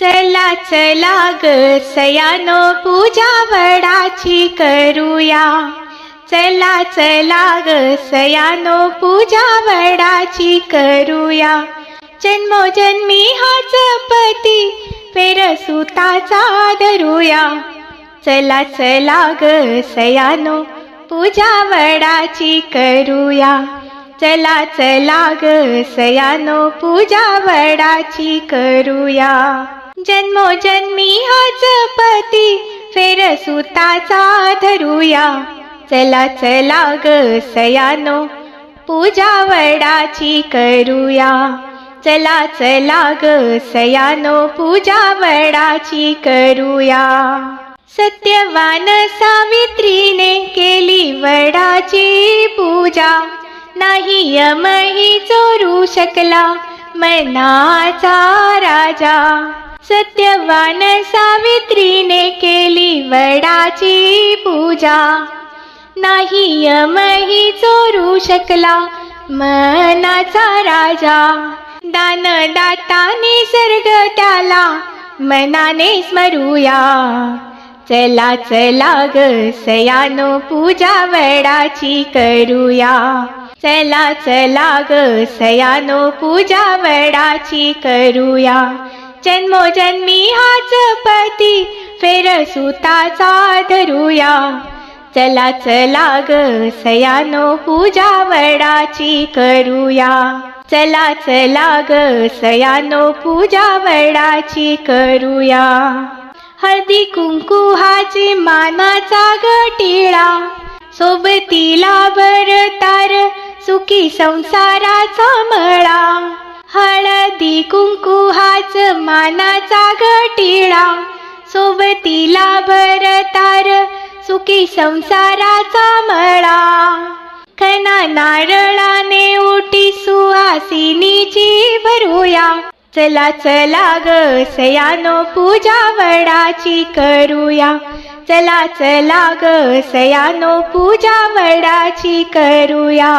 चला चला ग सयानो पूजा वडाची करूया. चला चला ग सयानो पूजा वडाची करूया. जन्मोजन्मी हाच पती फेरसुताचा धरूया. चला चला ग सयानो पूजा वडाची करूया. चला चला ग सयानो पूजा वडाची करूया. जन्मोजन्मी हाच पती फेर सुताचा धरूया. चला चला ग सयानो पूजा वडाची करूया. चला चला ग सयानो पूजा वडाची करूया. सत्यवान सावित्रीने केली वडाची पूजा. नाही यमही चोरू शकला मनाचा राजा. सत्यवान सावित्रीने केली वडाची पूजा. नाही यमही चोरू शकला मनाचा राजा. दान दाता निसर्ग त्याला मनाने स्मरूया. चला चला ग सयानो पूजा वडाची करूया. चला चला ग सयानो पूजा वडाची करूया. जन्मोजन्मी हाच पती फेर सुताचा धरूया. चला चला ग सयानो पूजा वडाची करूया. चला चला ग सयानो पूजा वडाची करूया. हळदी कुंकू हाची मानाचा गटिळा सोबतीला बर तार सुखी संसाराचा मळा. हळदी कुंकू हाच मानाचा गटिळा सोबतीला बर तार सुखी संसाराचा मळा. खना नारळाने उठी सुहासिनीची भरूया चला चला ग सयानो पूजा वडाची करूया. चला चला ग सयानो पूजा वडाची करूया.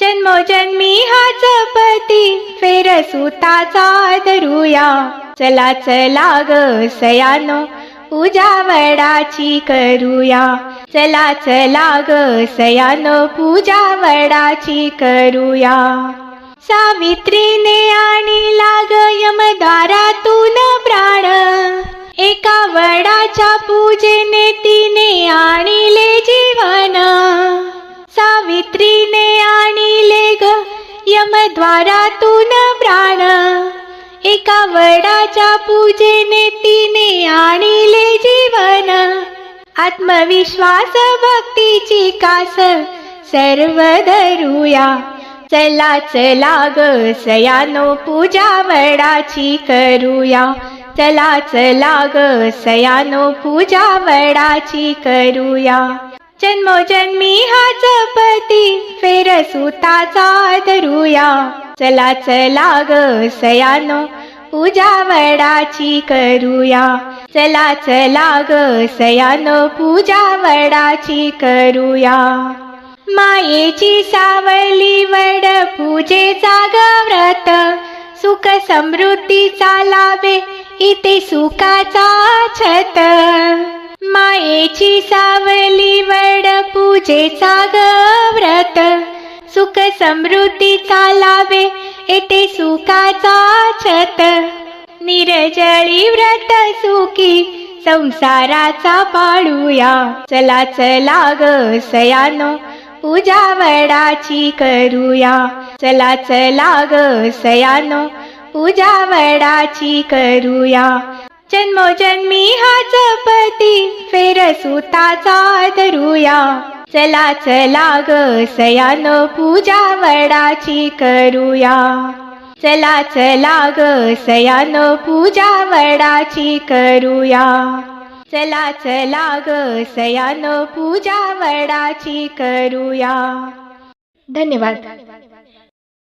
जन्मोजन्मी हाच पती फेर सुताचा धरूया. चला चला ग सयानो पूजावडाची करूया. चला चला ग सयानो पूजावडाची करूया. सावित्रीने आणि लाग यमद्वारातून प्राण. एका वडाच्या पूजेने ती देवाच्या पूजेने तिने आणिले जीवन. आत्मविश्वास भक्तीची कास सर्व धरूया. चला चला ग सयानो पूजा वडाची करूया. चला चला ग सयानो पूजा वडाची करूया. जन्मोजन्मी हाच पती फेर सुताचा धरूया. चला चला ग सयानो पूजा वडाची करूया. चला चला ग सयानो पूजा वडाची करूया. मायेची सावली वड पूजेचा गव्रत सुख समृद्धीचा लाभे इथे सुखाचा छत. मायेची सावली वड पूजेचा गव्रत सुख समृद्धीचा लाभे येते सुखाचा छत. निरजळी व्रत सुखी संसाराचा पाळूया चला चला ग सयानो पूजा वडाची करूया. चला चला ग सयानो पूजा वडाची करूया. जन्मोजन्मी हाच पती फेर सुताचा धरूया. चला चला ग सयानो पूजा वडाची करूया. चला चला ग सयानो पूजा वडाची करूया. चला चला ग सयानो पूजा वडाची करूया. धन्यवाद.